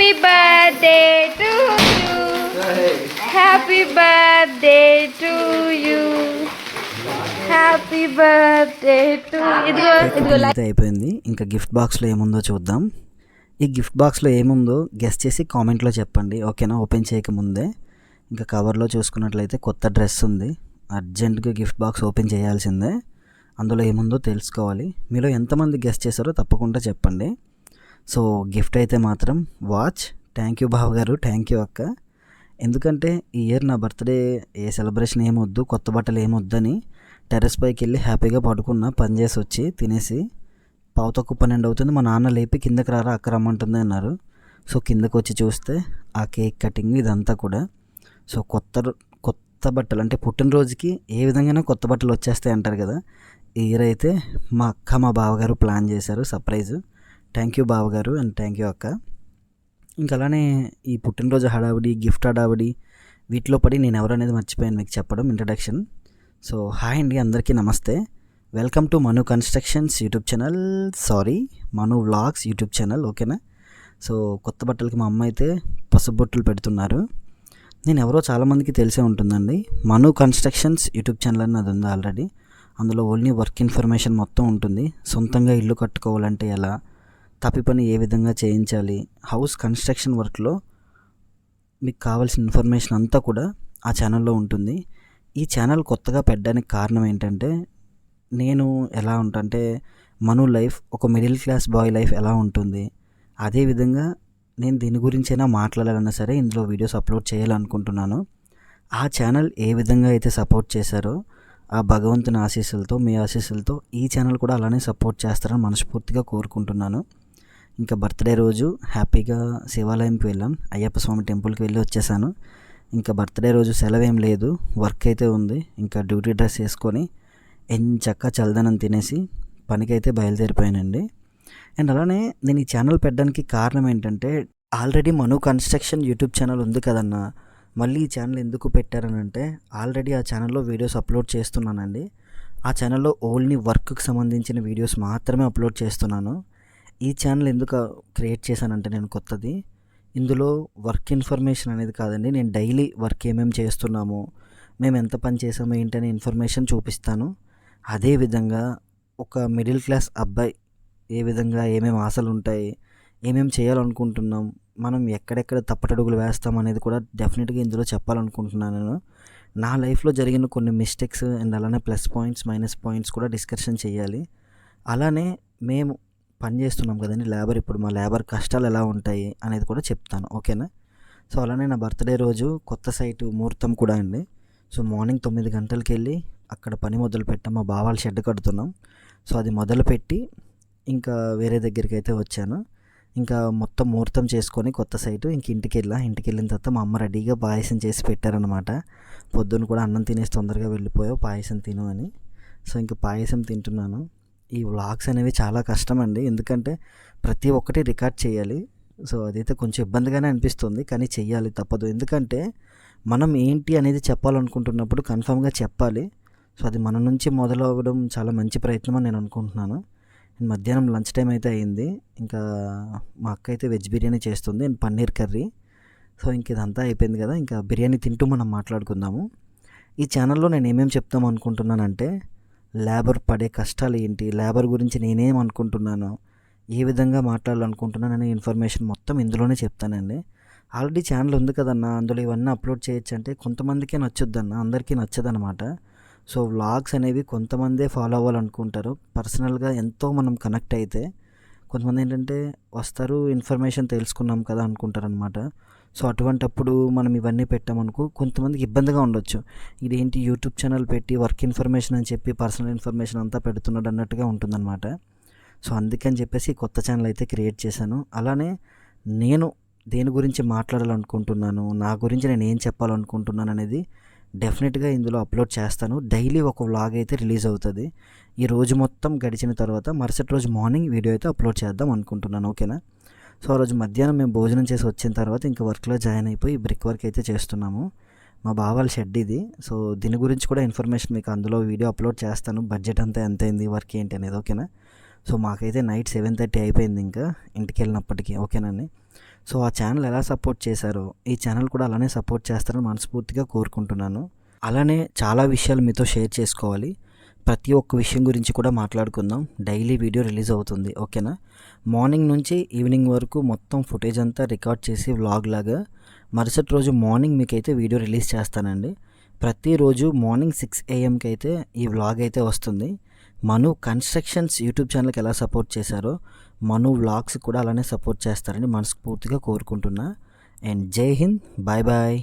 Happy birthday to you happy birthday to you happy birthday to ఇదిగో ఇదిగో అయిపోయింది. ఇంకా గిఫ్ట్ బాక్స్లో ఏముందో చూద్దాం. ఈ గిఫ్ట్ బాక్స్లో ఏముందో గెస్ట్ చేసి కామెంట్లో చెప్పండి. ఓకేనా ఓపెన్ చేయకముందే ఇంకా కవర్లో చూసుకున్నట్లయితే కొత్త డ్రెస్ ఉంది. అర్జెంటుగా గిఫ్ట్ బాక్స్ ఓపెన్ చేయాల్సిందే. అందులో ఏముందో తెలుసుకోవాలి. మీలో ఎంతమంది గెస్ట్ చేశారో తప్పకుండా చెప్పండి. సో గిఫ్ట్ అయితే మాత్రం వాచ్. థ్యాంక్ యూ బావ గారు థ్యాంక్ యూ అక్క. ఎందుకంటే ఈ ఇయర్ నా బర్త్డే ఏ సెలబ్రేషన్ ఏమొద్దు కొత్త బట్టలు ఏమొద్దని టెర్రస్ పైకి వెళ్ళి హ్యాపీగా పడుకున్నా పని చేసి వచ్చి తినేసి పావు తక్కువ పన్నెండు అవుతుంది. మా నాన్న లేపి కిందకి రారా అక్క రమ్మంటుంది అన్నారు. సో కిందకు వచ్చి చూస్తే ఆ కేక్ కటింగ్ ఇదంతా కూడా. సో కొత్త రో- కొత్త బట్టలు అంటే పుట్టినరోజుకి ఏ విధంగానే కొత్త బట్టలు వచ్చేస్తాయి అంటారు కదా. ఈ ఇయర్ అయితే మా అక్క మా బావగారు ప్లాన్ చేశారు సర్ప్రైజ్. థ్యాంక్ యూ బావగారు అండ్ థ్యాంక్ యూ అక్క. ఇంకా అలానే ఈ పుట్టినరోజు హడావిడి గిఫ్ట్ హడావిడి వీటిలో పడి నేను ఎవరనేది మర్చిపోయాను మీకు చెప్పడం ఇంట్రడక్షన్ సో హాయ్ అండి అందరికీ నమస్తే. Welcome to Manu constructions YouTube channel sorry Manu vlogs YouTube channel ఓకేనా సో కొత్త బట్టలకి మా అమ్మ అయితే పసుపు పెడుతున్నారు. నేను ఎవరో చాలామందికి తెలిసే ఉంటుందండి. మను కన్స్ట్రక్షన్స్ యూట్యూబ్ ఛానల్ అని అది ఉంది ఆల్రెడీ అందులో ఓన్లీ వర్క్ ఇన్ఫర్మేషన్ మొత్తం ఉంటుంది. సొంతంగా ఇల్లు కట్టుకోవాలంటే ఎలా? తప్పి పని ఏ విధంగా చేయించాలి హౌస్ కన్స్ట్రక్షన్ వర్క్లో మీకు కావాల్సిన ఇన్ఫర్మేషన్ అంతా కూడా ఆ ఛానల్లో ఉంటుంది. ఈ ఛానల్ కొత్తగా పెట్టడానికి కారణం ఏంటంటే నేను ఎలా ఉంటాంటే మను లైఫ్ ఒక మిడిల్ క్లాస్ బాయ్ లైఫ్ ఎలా ఉంటుంది అదేవిధంగా నేను దీని గురించైనా మాట్లాడాలన్నా సరే ఇందులో వీడియోస్ అప్లోడ్ చేయాలనుకుంటున్నాను. ఆ ఛానల్ ఏ విధంగా అయితే సపోర్ట్ చేశారో ఆ భగవంతుని ఆశీస్సులతో మీ ఆశీస్సులతో ఈ ఛానల్ కూడా అలానే సపోర్ట్ చేస్తారని మనస్ఫూర్తిగా కోరుకుంటున్నాను. ఇంకా బర్త్డే రోజు హ్యాపీగా శివాలయంకి వెళ్ళాం. అయ్యప్ప స్వామి టెంపుల్కి వెళ్ళి వచ్చేసాను. ఇంకా బర్త్డే రోజు సెలవు ఏం లేదు. వర్క్ అయితే ఉంది. ఇంకా డ్యూటీ డ్రెస్ వేసుకొని ఎంచక్క చల్దనం తినేసి పనికైతే బయలుదేరిపోయానండి. అండ్ అలానే నేను ఈ ఛానల్ పెట్టడానికి కారణం ఏంటంటే already Manu construction YouTube channel ఉంది కదన్నా మళ్ళీ ఈ ఛానల్ ఎందుకు పెట్టారనంటే ఆల్రెడీ ఆ ఛానల్లో వీడియోస్ అప్లోడ్ చేస్తున్నానండి. ఆ ఛానల్లో ఓన్లీ వర్క్కి సంబంధించిన వీడియోస్ మాత్రమే అప్లోడ్ చేస్తున్నాను. ఈ ఛానల్ ఎందుకు క్రియేట్ చేశానంటే నేను కొత్తది. ఇందులో వర్క్ ఇన్ఫర్మేషన్ అనేది కాదండి నేను డైలీ వర్క్ ఏమేమి చేస్తున్నాము మేము ఎంత పని చేసాము ఏంటనే ఇన్ఫర్మేషన్ చూపిస్తాను. అదేవిధంగా ఒక మిడిల్ క్లాస్ అబ్బాయి ఏ విధంగా ఏమేమి ఆశలు ఉంటాయి ఏమేమి చేయాలనుకుంటున్నాం మనం ఎక్కడెక్కడ తప్పటడుగులు వేస్తాం అనేది కూడా డెఫినెట్గా ఇందులో చెప్పాలనుకుంటున్నాను నేను. నా లైఫ్లో జరిగిన కొన్ని మిస్టేక్స్ అండ్ అలానే ప్లస్ పాయింట్స్ మైనస్ పాయింట్స్ కూడా డిస్కషన్ చేయాలి. అలానే మేము పని చేస్తున్నాం కదండి. లేబర్ ఇప్పుడు మా లేబర్ కష్టాలు ఎలా ఉంటాయి అనేది కూడా చెప్తాను. ఓకేనా? సో అలానే నా బర్త్డే రోజు కొత్త సైటు ముహూర్తం కూడా అండి. సో మార్నింగ్ తొమ్మిది గంటలకి వెళ్ళి అక్కడ పని మొదలు పెట్టాం మా బావాల షెడ్ కడుతున్నాం. సో అది మొదలుపెట్టి ఇంకా వేరే దగ్గరికి అయితే వచ్చాను. ఇంకా మొత్తం ముహూర్తం చేసుకొని కొత్త సైటు ఇంక ఇంటికి వెళ్ళా. ఇంటికి వెళ్ళిన తర్వాత మా అమ్మ రెడీగా పాయసం చేసి పెట్టారనమాట పొద్దున్న కూడా అన్నం తినేసి తొందరగా వెళ్ళిపోయావు పాయసం తిను అని. సో ఇంకా పాయసం తింటున్నాను. ఈ వ్లాగ్స్ అనేవి చాలా కష్టం అండి ఎందుకంటే ప్రతి ఒక్కటి రికార్డ్ చేయాలి. సో అదైతే కొంచెం ఇబ్బందిగానే అనిపిస్తుంది కానీ చెయ్యాలి తప్పదు. ఎందుకంటే మనం ఏంటి అనేది చెప్పాలనుకుంటున్నప్పుడు కన్ఫామ్గా చెప్పాలి. సో అది మన నుంచి మొదలవ్వడం చాలా మంచి ప్రయత్నం అని నేను అనుకుంటున్నాను. మధ్యాహ్నం లంచ్ టైం అయితే అయింది. ఇంకా మా అక్క అయితే వెజ్ బిర్యానీ చేస్తుంది అండ్ పన్నీర్ కర్రీ. సో ఇంక ఇదంతా అయిపోయింది కదా ఇంకా బిర్యానీ తింటూ మనం మాట్లాడుకుందాము. ఈ ఛానల్లో నేను ఏమేమి చెప్తాం అనుకుంటున్నానంటే లేబర్ పడే కష్టాలు ఏంటి? లేబర్ గురించి నేనేం అనుకుంటున్నాను? ఏ విధంగా మాట్లాడాలనుకుంటున్నాను అనే ఇన్ఫర్మేషన్ మొత్తం ఇందులోనే చెప్తానండి. ఆల్రెడీ ఛానల్ ఉంది కదన్నా అందులో ఇవన్నీ అప్లోడ్ చేయొచ్చు అంటే కొంతమందికే నచ్చుద్దన్న అందరికీ నచ్చదనమాట. సో వ్లాగ్స్ అనేవి కొంతమందే ఫాలో అవ్వాలనుకుంటారు. పర్సనల్గా ఎంతో మనం కనెక్ట్ అయితే కొంతమంది ఏంటంటే వస్తారు ఇన్ఫర్మేషన్ తెలుసుకున్నాం కదా అనుకుంటారనమాట. సో అటువంటప్పుడు మనం ఇవన్నీ పెట్టామనుకో కొంతమందికి ఇబ్బందిగా ఉండొచ్చు. ఇదేంటి యూట్యూబ్ ఛానల్ పెట్టి వర్క్ ఇన్ఫర్మేషన్ అని చెప్పి పర్సనల్ ఇన్ఫర్మేషన్ అంతా పెడుతున్నాడు అన్నట్టుగా ఉంటుందన్నమాట. సో అందుకని చెప్పేసి కొత్త ఛానల్ అయితే క్రియేట్ చేశాను. అలానే నేను దేని గురించి మాట్లాడాలనుకుంటున్నాను నా గురించి నేను ఏం చెప్పాలనుకుంటున్నాను అనేది డెఫినెట్గా ఇందులో అప్లోడ్ చేస్తాను. డైలీ ఒక వ్లాగ్ అయితే రిలీజ్ అవుతుంది. ఈ రోజు మొత్తం గడిచిన తర్వాత మరుసటి రోజు మార్నింగ్ వీడియో అయితే అప్లోడ్ చేద్దాం అనుకుంటున్నాను ఓకేనా? సో ఆ రోజు మధ్యాహ్నం మేము భోజనం చేసి వచ్చిన తర్వాత ఇంకా వర్క్లో జాయిన్ అయిపోయి బ్రిక్ వర్క్ అయితే చేస్తున్నాము. మా బావాల షెడ్ ఇది. సో దీని గురించి కూడా ఇన్ఫర్మేషన్ మీకు అందులో వీడియో అప్లోడ్ చేస్తాను. బడ్జెట్ అంతా ఎంత అయింది వర్క్ ఏంటి అనేది ఓకేనా? సో మాకైతే నైట్ సెవెన్ థర్టీ అయిపోయింది ఇంకా ఇంటికి వెళ్ళినప్పటికీ ఓకేనండి? సో ఆ ఛానల్ ఎలా సపోర్ట్ చేశారో ఈ ఛానల్ కూడా అలానే సపోర్ట్ చేస్తారని మనస్ఫూర్తిగా కోరుకుంటున్నాను. అలానే చాలా విషయాలు మీతో షేర్ చేసుకోవాలి. ప్రతి ఒక్క విషయం గురించి కూడా మాట్లాడుకుందాం. డైలీ వీడియో రిలీజ్ అవుతుంది. ఓకేనా? మార్నింగ్ నుంచి ఈవినింగ్ వరకు మొత్తం ఫుటేజ్ అంతా రికార్డ్ చేసి వ్లాగ్ లాగా. మరుసటి రోజు మార్నింగ్ మీకైతే వీడియో రిలీజ్ చేస్తానండి. ప్రతిరోజు మార్నింగ్ సిక్స్ ఏఎంకి అయితే ఈ వ్లాగ్ అయితే వస్తుంది. మను కన్స్ట్రక్షన్స్ యూట్యూబ్ ఛానల్కి ఎలా సపోర్ట్ చేశారో మను వ్లాగ్స్ కూడా అలానే సపోర్ట్ చేస్తారని మనస్ఫూర్తిగా కోరుకుంటున్నా. అండ్ జై హింద్. Bye bye.